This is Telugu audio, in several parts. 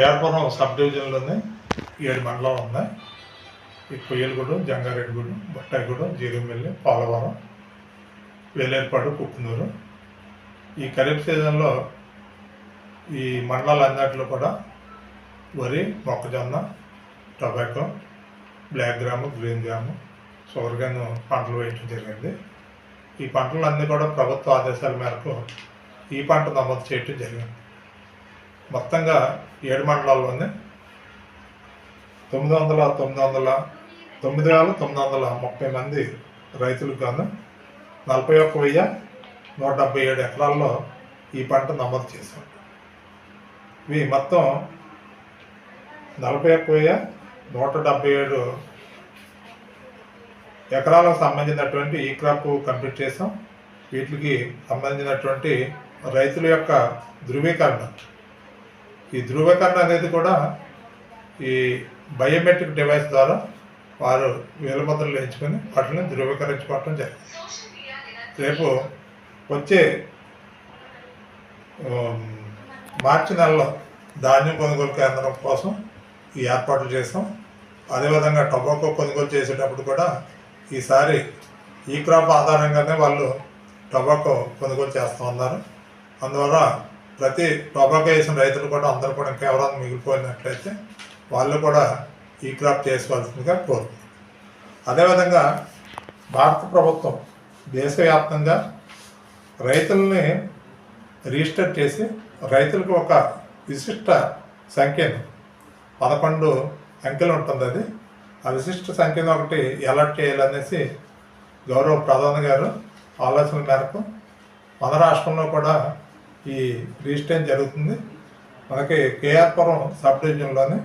కేఆర్పురం సబ్ డివిజన్లోనే ఏడు మండలం ఉన్నాయి. ఈ కొయ్యలగూడెం జంగారెడ్డిగూడెం బొట్టాయిగూడెం జీడిమెల్లి పోలవరం వేలేర్పాడు కుక్కునూరు ఈ ఖరీఫ్ సీజన్లో ఈ మండలాలు అన్నిటిలో కూడా వరి మొక్కజొన్న tobacco black gram green gram sugar పంటలు వేయటం జరిగింది. ఈ పంటలన్నీ కూడా ప్రభుత్వ ఆదేశాల మేరకు ఈ పంట నమోదు చేయటం జరిగింది. మొత్తంగా ఏడు మండలాల్లోనే తొమ్మిది వందల తొమ్మిది వందల తొమ్మిది వేల తొమ్మిది వందల ముప్పై మంది రైతులకు గాను నలభై ఒక్క వెయ్యి నూట డెబ్బై ఏడు ఎకరాల్లో ఈ పంట నమోదు చేశాం. ఇవి మొత్తం నలభై ఒక్క వెయ్యి నూట డెబ్బై ఏడు ఎకరాలకు సంబంధించినటువంటి ఈ క్రాప్ కంప్లీట్ చేసాం వీటికి సంబంధించినటువంటి రైతుల యొక్క ధృవీకరణ ఈ ధృవీకరణ అనేది కూడా ఈ బయోమెట్రిక్ డివైస్ ద్వారా వారు వేలముద్రలు ఎంచుకొని వాటిని ధృవీకరించుకోవటం జరిగింది. రేపు వచ్చే మార్చి నెలలో ధాన్యం కొనుగోలు కేంద్రం కోసం ఈ ఏర్పాట్లు చేసాం అదేవిధంగా టొబాకో కొనుగోలు చేసేటప్పుడు కూడా ఈసారి ఈ క్రాప్ ఆధారంగానే వాళ్ళు టొబాకో కొనుగోలు చేస్తూ ఉన్నారు. అందువల్ల ప్రతి టొబాకో వేసిన రైతులు కూడా అందరూ కూడా ఇంకా ఎవరైనా మిగిలిపోయినట్లయితే వాళ్ళు కూడా ఈ క్రాప్ చేసుకోవాల్సిందిగా కోరుతుంది అదేవిధంగా భారత ప్రభుత్వం దేశవ్యాప్తంగా రైతుల్ని రిజిస్టర్ చేసి రైతులకు ఒక విశిష్ట సంఖ్యను పదకొండు అంకెలు ఉంటుంది అది. ఆ విశిష్ట సంఖ్యను ఒకటి అలర్ట్ చేయాలనేసి గౌరవ ప్రధాని గారు ఆలోచన మేరకు మన రాష్ట్రంలో కూడా ఈ రిజిస్ట్రేషన్ జరుగుతుంది. మనకి కేఆర్పురం సబ్ డివిజన్లోని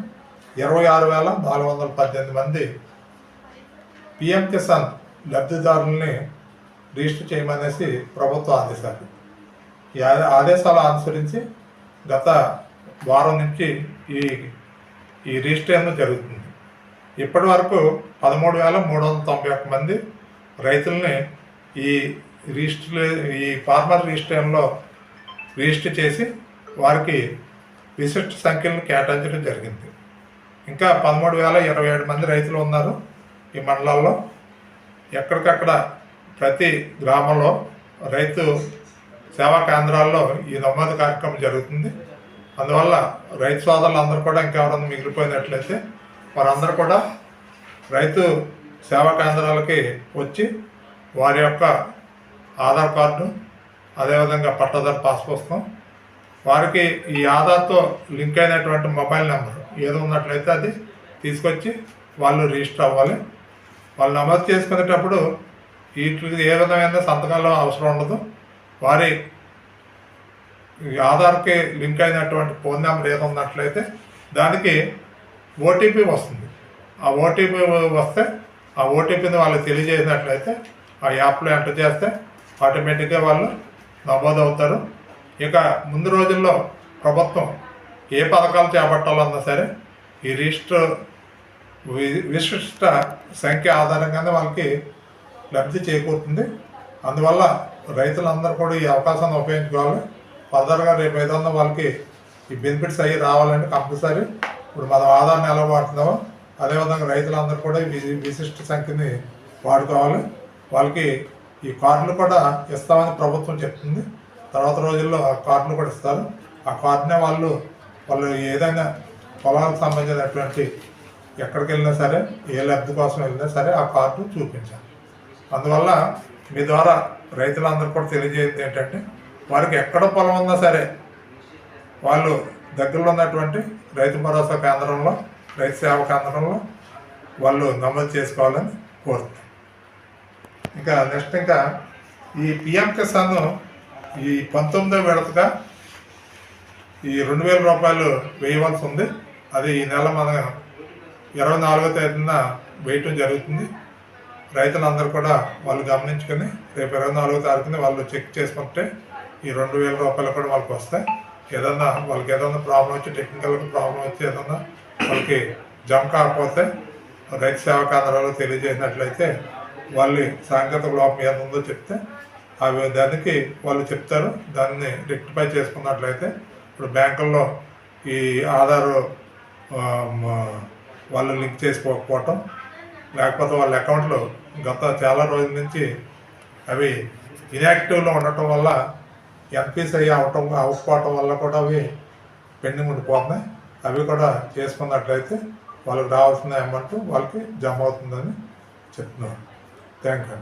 ఇరవై ఆరు వేల నాలుగు వందల పద్దెనిమిది మంది పిఎం కిసాన్ లబ్ధిదారుల్ని రిజిస్టర్ చేయమనేసి ప్రభుత్వ ఆదేశాలు. ఈ ఆదేశాలు అనుసరించి గత వారం నుంచి ఈ ఈ రిజిస్ట్రేషన్ జరుగుతుంది. ఇప్పటి వరకు పదమూడు వేల మూడు వందల తొంభై ఒక్క మంది రైతుల్ని ఈ రిజిస్టర్ ఈ ఫార్మర్ రిజిస్ట్రేషన్లో రిజిస్టర్ చేసి వారికి విశిష్ట సంఖ్యలను కేటాయించడం జరిగింది. ఇంకా పదమూడు వేల ఇరవై ఏడు మంది రైతులు ఉన్నారు ఈ మండలాల్లో. ఎక్కడికక్కడ ప్రతి గ్రామంలో రైతు సేవా కేంద్రాల్లో ఈ నమోదు కార్యక్రమం జరుగుతుంది. అందువల్ల రైతు సోదరులు అందరూ కూడా ఇంకెవరన్నా మిగిలిపోయినట్లయితే వారందరూ కూడా రైతు సేవా కేంద్రాలకి వచ్చి వారి యొక్క ఆధార్ కార్డు అదేవిధంగా పట్టదారు పాస్ పుస్తకం. వారికి ఈ ఆధార్తో లింక్ అయినటువంటి మొబైల్ నెంబర్ ఏదో ఉన్నట్లయితే అది తీసుకొచ్చి వాళ్ళు రిజిస్టర్ అవ్వాలి. వాళ్ళు నమోదు చేసుకునేటప్పుడు వీటికి ఏ విధమైన సంతకాలు అవసరం ఉండదు. వారి ఆధార్కి లింక్ అయినటువంటి ఫోన్ నెంబర్ ఏదో ఉన్నట్లయితే దానికి ఓటీపీ వస్తుంది. ఆ ఓటీపీ వస్తే ఆ ఓటీపీని వాళ్ళకి తెలియజేసినట్లయితే ఆ యాప్లో ఎంటర్ చేస్తే ఆటోమేటిక్గా వాళ్ళు నమోదు అవుతారు. ఇక ముందు రోజుల్లో ప్రభుత్వం ఏ పథకాలు చేపట్టాలన్నా సరే ఈ రిజిస్టర్ విశిష్ట సంఖ్య ఆధారంగానే వాళ్ళకి లబ్ధి చేకూరుతుంది. అందువల్ల రైతులందరూ కూడా ఈ అవకాశాన్ని ఉపయోగించుకోవాలి. ఫర్దర్గా రేపు ఏదన్నా వాళ్ళకి ఈ బెనిఫిట్స్ అయ్యి రావాలంటే కంపల్సరీ ఇప్పుడు మనం ఆధార్ని ఎలా వాడుతున్నామో. అదేవిధంగా రైతులందరూ కూడా ఈ విశిష్ట సంఖ్యని వాడుకోవాలి. వాళ్ళకి ఈ కార్డులు కూడా ఇస్తామని ప్రభుత్వం చెప్తుంది. తర్వాత రోజుల్లో ఆ కార్డులు కూడా ఇస్తారు. ఆ కార్డునే వాళ్ళు వాళ్ళు ఏదైనా పొలాలకు సంబంధించినటువంటి ఎక్కడికి వెళ్ళినా సరే ఏ లబ్ధి కోసం వెళ్ళినా సరే ఆ కార్డు చూపించాలి. అందువల్ల మీ ద్వారా రైతులందరూ కూడా తెలియజేయడం ఏంటంటే వారికి ఎక్కడ పొలం ఉన్నా సరే వాళ్ళు దగ్గరలో ఉన్నటువంటి రైతు భరోసా కేంద్రంలో రైతు సేవ కేంద్రంలో వాళ్ళు నమోదు చేసుకోవాలని కోరుతున్నారు ఇంకా నెక్స్ట్ ఇంకా ఈ పిఎం కిసాన్ ఈ పంతొమ్మిదో విడతగా ఈ రెండు వేల రూపాయలు వేయవలసి ఉంది. అది ఈ నెల మన ఇరవై నాలుగో తేదీన వేయటం జరుగుతుంది. రైతులందరూ కూడా వాళ్ళు గమనించుకొని రేపు ఇరవై నాలుగో తారీఖున వాళ్ళు చెక్ చేసుకుంటే ఈ రెండు వేల రూపాయలు కూడా వాళ్ళకి వస్తాయి. ఏదన్నా వాళ్ళకి ఏదన్నా ప్రాబ్లం వచ్చి టెక్నికల్ ప్రాబ్లం వచ్చి ఏదన్నా వాళ్ళకి జమ కాకపోతే రైతు సేవా కేంద్రాలు తెలియజేసినట్లయితే వాళ్ళ సాంకేతిక లోపం ఏముందో చెప్తే అవి దానికి వాళ్ళు చెప్తారు. దాన్ని రెక్టిఫై చేసుకున్నట్లయితే ఇప్పుడు బ్యాంకుల్లో ఈ ఆధార్ వాళ్ళు లింక్ చేసుకోకపోవటం లేకపోతే వాళ్ళ అకౌంట్లు గత చాలా రోజుల నుంచి అవి ఇన్యాక్టివ్లో ఉండటం వల్ల ఎన్పిసిఐ అవటం అవ్వకపోవటం వల్ల కూడా అవి పెండింగ్ ఉండిపోతున్నాయి. అవి కూడా చేసుకున్నట్లయితే వాళ్ళకి రావాల్సిన అమౌంట్ వాళ్ళకి జమ అవుతుందని చెప్తున్నాను Danke.